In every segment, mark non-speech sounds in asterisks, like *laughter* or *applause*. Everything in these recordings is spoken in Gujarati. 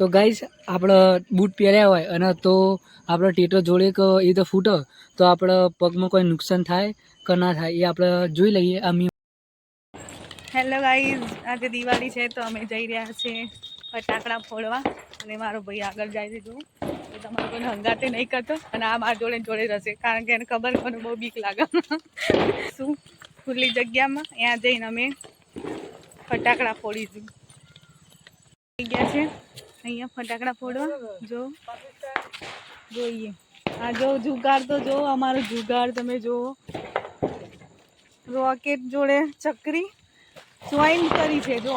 તો ગાઈસ આપણે બૂટ પહેર્યા હોય અને તો આપણો ટેટો જોડે કે એ તો ફૂટો, તો આપણે પગમાં કોઈ નુકસાન થાય કે ના થાય એ આપણે જોઈ લઈએ. આ મી હેલો ગાઈઝ આજે દિવાળી છે તો અમે જઈ રહ્યા છીએ ફટાકડા ફોડવા અને મારો ભાઈ આગળ જાય છે જો તો તમારો કોઈ હંગાતે નહીં કરતો અને આ મારા જોડે જોડે રહેશે કારણ કે એને ખબર મને બહુ બીક લાગે. શું? ખુલ્લી જગ્યામાં ત્યાં જઈને અમે ફટાકડા ફોડીશું. થઈ ગયા છે. અહીંયા ફટાકડા ફોડવા. જો. જોઈએ. આ જો જુગાર તો જો, અમારો જુગાડ તમે જુઓ. રોકેટ જોડે ચકરી જોઈન કરી છે, જો.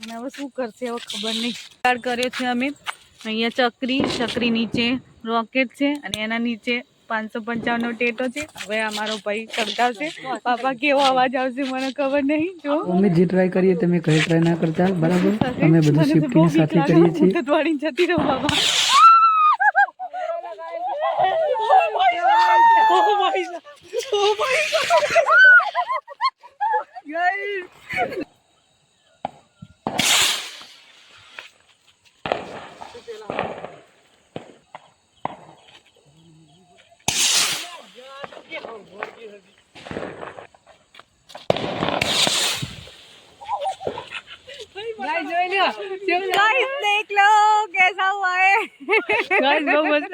અને હવે શું કરશે, હવે ખબર નહીં. સ્ટાર્ટ કર્યો છે અમે અહીંયા ચકરી ચકરી નીચે રોકેટ છે અને એના નીચે પાંચસો પંચાવનનો ટેટો છે. હવે અમારો ભાઈ ચમકાવશે પાપા કેવો અવાજ આવશે મને ખબર નહીં. જો. અમે જે ટ્રાય કરીએ તમે કઈ ટ્રાય ના કરતા બરાબર? અમે બધું તો સાથે કરીએ છીએ. તો દોડીને જતી રહો બાબા. ઓ my God oh my God. Guys. Guys જોઈ લ્યો કેવું गाइस देख लो कैसा हुआ है ગાઈસ બહુ મસ્ત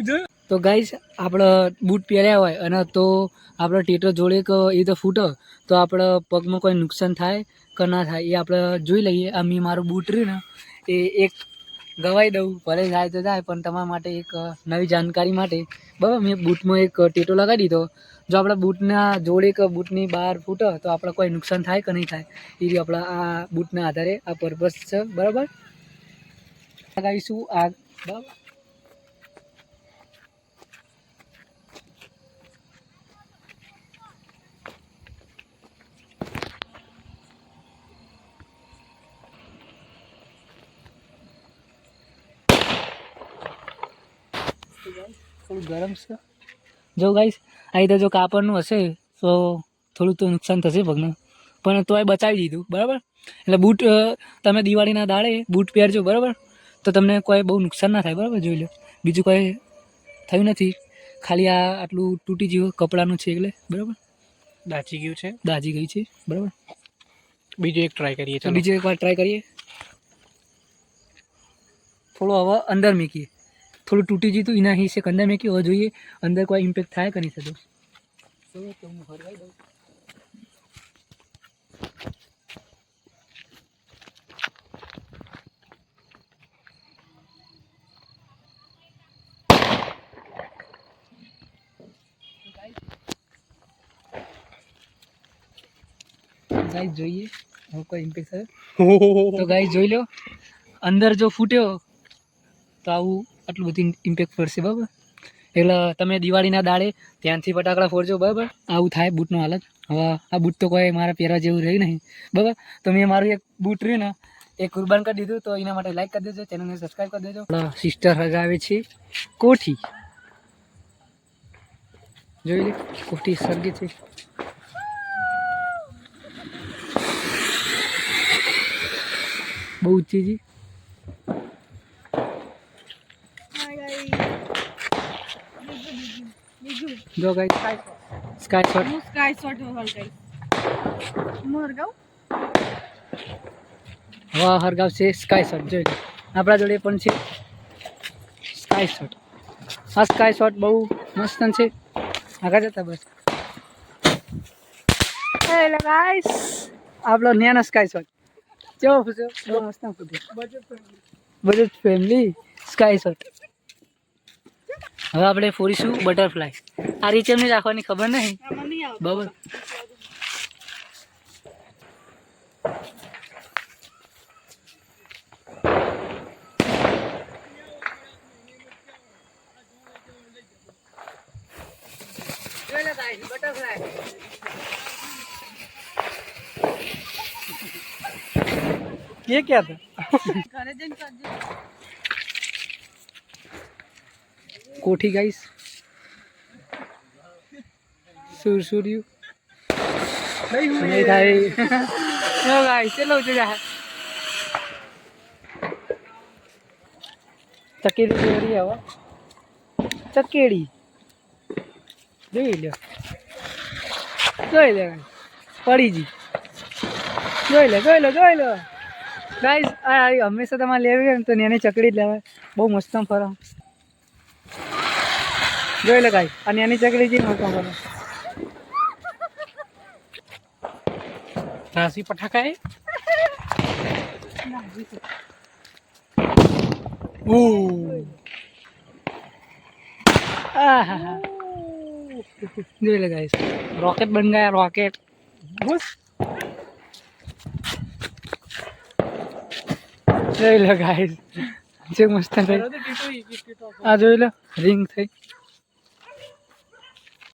છે તો ગાઈસ આપણે બૂટ પહેર્યા હોય અને તો આપણો ટેટો જોડે કે એ તો ફૂટે તો આપણે પગમાં કોઈ નુકસાન થાય કે ના થાય એ આપણે જોઈ લઈએ આ મેં મારું બૂટ રહ્યું ને એ એક ગવાઈ દઉં, ભલે જાય તો જાય, પણ તમારા માટે એક નવી જાણકારી માટે. બરાબર, મેં બૂટમાં એક ટેટો લગાવી દીધો. જો આપણા બૂટના જોડે કે બૂટની બહાર ફૂટે, તો આપણે કોઈ નુકસાન થાય કે નહીં થાય? એ રીતે આપણા આ બૂટના આધારે આ પર્પઝ છે. બરાબર? લગાવીશું આ, બરાબર? થોડું ગરમ છે. જો ગાઈસ આ રીતે જો કાપડનું હશે તો થોડું તો નુકસાન થશે પગને પણ તોય બચાવી દીધું બરાબર? એટલે બૂટ તમે દિવાળીના દાડે બૂટ પહેરજો બરાબર? તો તમને કોઈ બહુ નુકસાન ના થાય બરાબર? જોઈ લો. બીજું કોઈ થયું નથી. ખાલી આ આટલું તૂટી ગયું કપડાનું છે એટલે બરાબર? દાચી ગયું છે. દાજી ગઈ છે બરાબર? બીજું એક ટ્રાય કરીએ બીજું એકવાર ટ્રાય કરીએ. થોડું હવે અંદર મૂકીએ. થોડું તૂટી ગયું હતું એના હિસ્સે અંદર મૂકી હવે જોઈએ અંદર કોઈ ઇમ્પેક્ટ થાય કે નહીં થતો તો હું હરવાઈ દઉં ગાઈસ જોઈએ હવે કોઈ ઇમ્પેક્ટ થયો તો ગાઈસ જોઈ લો અંદર જો ફૂટ્યો તો આવું આટલું બધું ઇમ્પેક્ટ પડશે, બરાબર? એટલે તમે દિવાળીના દાડે ત્યાંથી ફટાકડા ફોડજો, બરાબર? આવું થાય, બૂટનો હાલત. હવે આ બૂટ તો કોઈ મારા પહેરવા જેવું રહ્યું નહીં, બરાબર? તો મેં મારું એક બૂટ રહ્યું ને, એ કુરબાન કરી દીધું, તો એના માટે લાઈક કરી દેજો ચેનલને સબસ્ક્રાઈબ કરી દેજો. સિસ્ટર હગાવે છે કોઠી. જોઈ લે, કોઠી સર્ગી છે. બહુ ઊંચી જી ગાઈસ સ્કાય શોટ હું સ્કાય શોટ હોલ ગાઈસ મોર ગાઉ? હવા હરગાવ છે સ્કાય શોટ જોઈ લો. આપણા જોડે પણ છે. સ્કાય શોટ આ સ્કાય શોટ બહુ મસ્ત છે. આગળ જતા બસ. હેલો ગાઈસ આપણો નેનો સ્કાય શોટ કેવો ફૂટ્યો બહુ મસ્ત બજેટ ફેમિલી સ્કાય શોટ હવે આપણે ફોડીશું બટરફ્લાય આ રીતે એમની રાખવાની ખબર નહીં આમાં નહીં આવતું બરાબર ये क्या था કોઠી ગાઈશ સુરસુર્યું નહીં થાય. *laughs* ગાઈસ ચલો છે ચકેડી દોરી હવે ચકેડી. જોઈ લો જોઈ લે પડી જી જોઈ લે જોઈ લો જોઈ લો. ગાઈસ આ આ હંમેશા તમારે લેવી હોય ને તો એની ચકડી જ લેવાય. બહુ મસ્ત ફરો જોઈ લે ગાઈ અને એની ચકડી જઈને હું તમને નાસી પટાકા જોઈ લે રોકેટ બન ગયા રોકેટ. જોઈ લે ગાઈસ જે મસ્ત થઈ. આ જોઈ લો રિંગ થઈ.